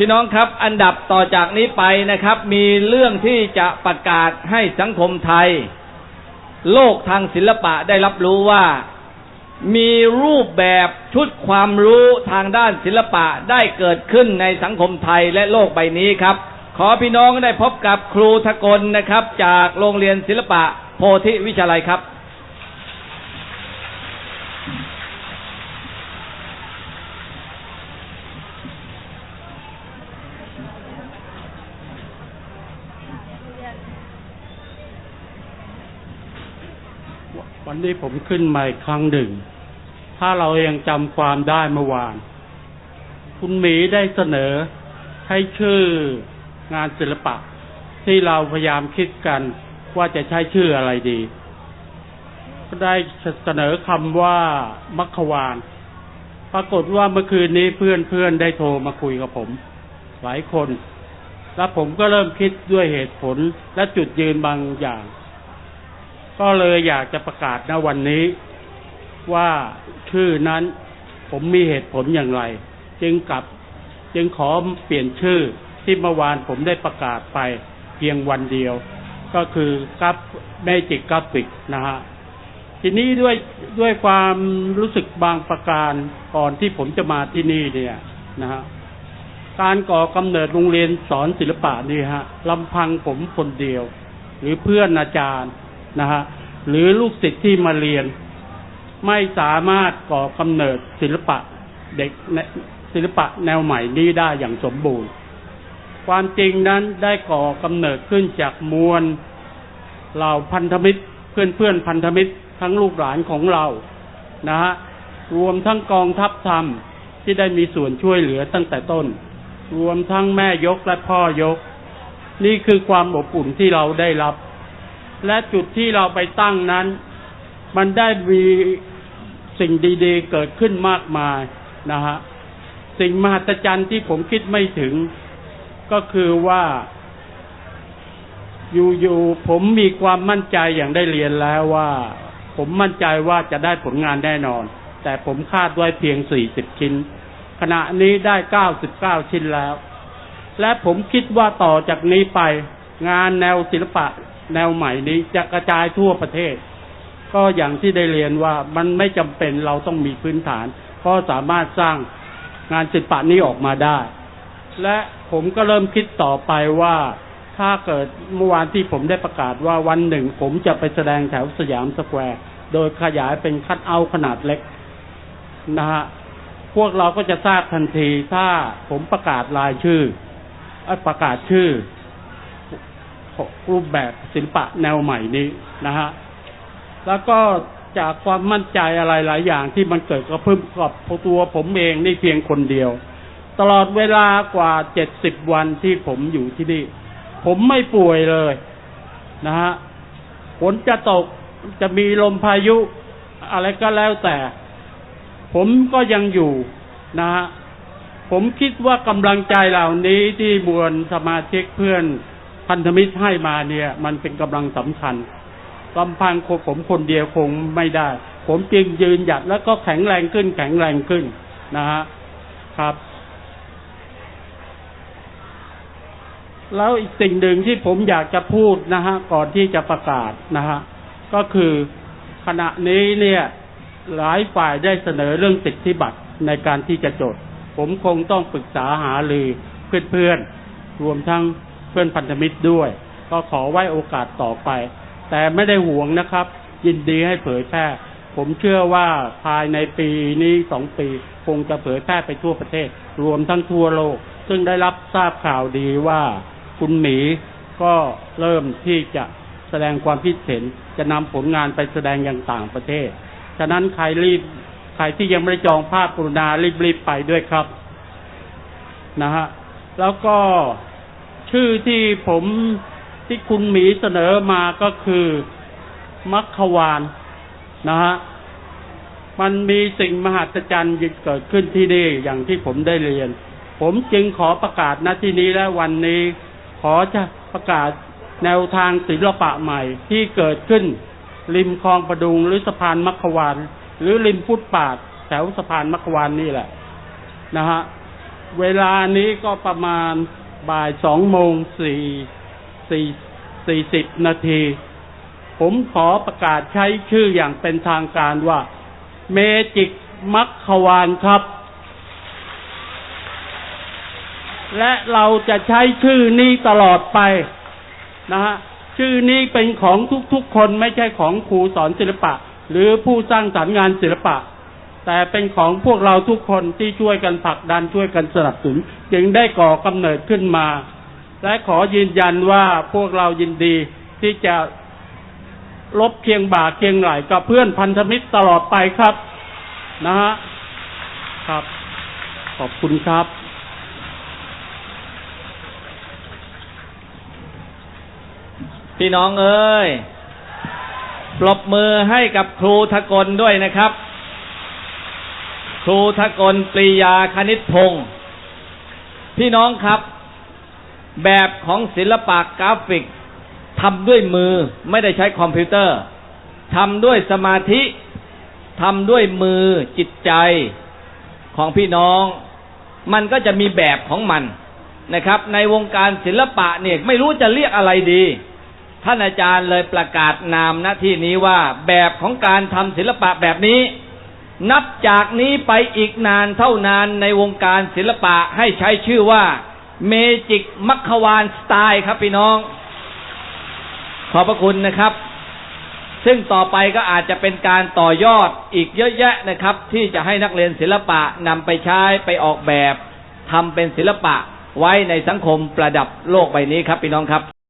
พี่น้องครับอันดับต่อจากนี้ไปนะครับ มีเรื่องที่จะประกาศให้สังคมไทย โลกทางศิลปะได้รับรู้ว่า มีรูปแบบชุดความรู้ทางด้านศิลปะได้เกิดขึ้นในสังคมไทยและโลกใบนี้ครับ ขอพี่น้องได้พบกับครูทกลนะครับ จากโรงเรียนศิลปะโพธิวิชาลัยครับ วันนี้ผมขึ้นมาอีกครั้งหนึ่ง ถ้าเรายังจำความได้เมื่อวาน คุณหมีได้เสนอให้ชื่องานศิลปะ ที่เราพยายามคิดกันว่าจะใช้ชื่ออะไรดี ก็ได้เสนอคำว่ามัคควาน ปรากฏว่าเมื่อคืนนี้เพื่อนเพื่อนๆได้โทรมาคุยกับผม หลายคน แล้วผมก็เริ่มคิดด้วยเหตุผลและจุดยืนบางอย่าง ก็เลยอยากจะประกาศณวันนี้ว่าชื่อนั้นผมมีเหตุผลอย่างไร จึงกลับจึงขอเปลี่ยนชื่อที่เมื่อวานผมได้ประกาศไปเพียงวันเดียว ก็คือกัฟเมจิกกราฟิกนะฮะทีนี้ด้วยด้วยความรู้สึกบางประการก่อนที่ผมจะมาที่นี่เนี่ยนะฮะการก่อกำเนิดโรงเรียนสอนศิลปะนี่ฮะลำพังผมคนเดียว หรือเพื่อนอาจารย์ นะฮะหรือลูกศิษย์ที่มาเรียน ไม่สามารถก่อกำเนิดศิลปะเด็กศิลปะแนวใหม่นี้ได้อย่างสมบูรณ์ ความจริงนั้นได้ก่อกำเนิดขึ้นจากมวลเหล่าพันธมิตรเพื่อนเพื่อนพันธมิตรทั้งลูกหลานของเรานะฮะรวมทั้งกองทัพธรรมที่ได้มีส่วนช่วยเหลือตั้งแต่ต้น รวมทั้งแม่ยกและพ่อยก นี่คือความอบอุ่นที่เราได้รับ และจุดที่เราไปตั้งนั้น มันได้มีสิ่งดีๆ เกิดขึ้นมากมายนะฮะสิ่งมหัศจรรย์ที่ผมคิดไม่ถึง ก็คือว่า อยู่ๆผมมีความมั่นใจอย่างได้เรียนแล้วว่า ผมมั่นใจว่าจะได้ผลงานแน่นอน แต่ผมคาดไว้เพียง40ชิ้น ขณะนี้ได้99ชิ้นแล้ว และผมคิดว่าต่อจากนี้ไป งานแนวศิลปะ แนวใหม่นี้จะกระจายทั่วประเทศ ก็อย่างที่ได้เรียนว่ามันไม่จำเป็นเราต้องมีพื้นฐานก็สามารถสร้างงานศิลปะนี้ออกมาได้ และผมก็เริ่มคิดต่อไปว่าถ้าเกิดเมื่อวานที่ผมได้ประกาศว่าวันหนึ่ง ผมจะไปแสดงแถวสยามสแควร์ โดยขยายเป็นคัดเอาท์ขนาดเล็กนะฮะพวกเราก็จะทราบทันทีถ้าผมประกาศรายชื่อประกาศชื่อ รูปแบบศิลปะแนวใหม่นี้นะฮะแล้วก็จากความมั่นใจอะไรหลายอย่างที่มันเกิดกับเพิ่มกับตัวผมเองนี่เพียงคนเดียว ตลอดเวลากว่าเจ็ดสิบวันที่ผมอยู่ที่นี่ ผมไม่ป่วยเลยนะฮะฝนจะตกจะมีลมพายุอะไรก็แล้วแต่ ผมก็ยังอยู่นะฮะผมคิดว่ากำลังใจเหล่านี้ที่มวลสมาชิกเพื่อน พันธมิตรให้มาเนี่ย มันเป็นกำลังสำคัญลำพังผมคนเดียวคงไม่ได้ ผมจึงยืนหยัดแล้วก็แข็งแรงขึ้น แข็งแรงขึ้นนะฮะครับ แล้วอีกสิ่งหนึ่งที่ผมอยากจะพูดนะฮะก่อนที่จะประกาศนะฮะก็คือขณะนี้เนี่ยหลายฝ่ายได้เสนอเรื่องสิทธิบัตรในการที่จะจด ผมคงต้องปรึกษาหารือเพื่อนๆรวมทั้ง พื่อนพันธมิตรด้วย ก็ขอไว้โอกาสต่อไป แต่ไม่ได้ห่วงนะครับ ยินดีให้เผยแพร่ ผมเชื่อว่าภายในปีนี้สองปี คงจะเผยแพร่ไปทั่วประเทศ รวมทั้งทั่วโลก ซึ่งได้รับทราบข่าวดีว่าคุณหมีก็เริ่มที่จะแสดงความคิดเห็นจะนำผลงานไปแสดงอย่างต่างประเทศ ฉะนั้นใครรีบ ใครที่ยังไม่ได้จองภาพกรุณารีบๆไปด้วยครับ นะฮะ แล้วก็ ชื่อที่ผมที่คุณหมีเสนอมาก็คือมัคควานนะฮะมันมีสิ่งมหัศจรรย์เกิดขึ้นที่นี่อย่างที่ผมได้เรียน ผมจึงขอประกาศณที่นี้และวันนี้ ขอจะประกาศแนวทางศิลปะใหม่ที่เกิดขึ้น ริมคลองประดุงหรือสะพานมัคควานหรือริมฟุตปาดแถวสะพานมัคควานนี่แหละนะฮะเวลานี้ก็ประมาณ บ่ายสองโมงสี่สี่สี่สิบนาที ผมขอประกาศใช้ชื่ออย่างเป็นทางการว่า เมจิกมัคควานครับ และเราจะใช้ชื่อนี้ตลอดไปนะฮะชื่อนี้เป็นของทุกๆคนไม่ใช่ของครูสอนศิลปะ หรือผู้สร้างสรรค์งานศิลปะ แต่เป็นของพวกเราทุกคนที่ช่วยกันผลักดันช่วยกันสนับสนุนจึงได้ก่อกำเนิดขึ้นมา และขอยืนยันว่าพวกเรายินดีที่จะลบเคียงบ่าเคียงไหลกับเพื่อนพันธมิตรตลอดไปครับ นะฮะครับ ขอบคุณครับ พี่น้องเอ้ยปรบมือให้กับครูทกลด้วยนะครับ ครูทกลปรียาคณิตพงศ์พี่น้องครับ แบบของศิลปะกราฟิกทำด้วยมือไม่ได้ใช้คอมพิวเตอร์ทำด้วยสมาธิทำด้วยมือจิตใจของพี่น้อง มันก็จะมีแบบของมันนะครับ ในวงการศิลปะเนี่ยไม่รู้จะเรียกอะไรดี ท่านอาจารย์เลยประกาศนามหน้าที่นี้ว่าแบบของการทำศิลปะแบบนี้ นับจากนี้ไปอีกนานเท่านานในวงการศิลปะให้ใช้ชื่อว่า เมจิกมัคควานสไตล์ครับพี่น้อง ขอบพระคุณนะครับ ซึ่งต่อไปก็อาจจะเป็นการต่อยอดอีกเยอะแยะนะครับ ที่จะให้นักเรียนศิลปะนำไปใช้ไปออกแบบทำเป็นศิลปะไว้ในสังคมประดับโลกใบนี้ครับพี่น้องครับ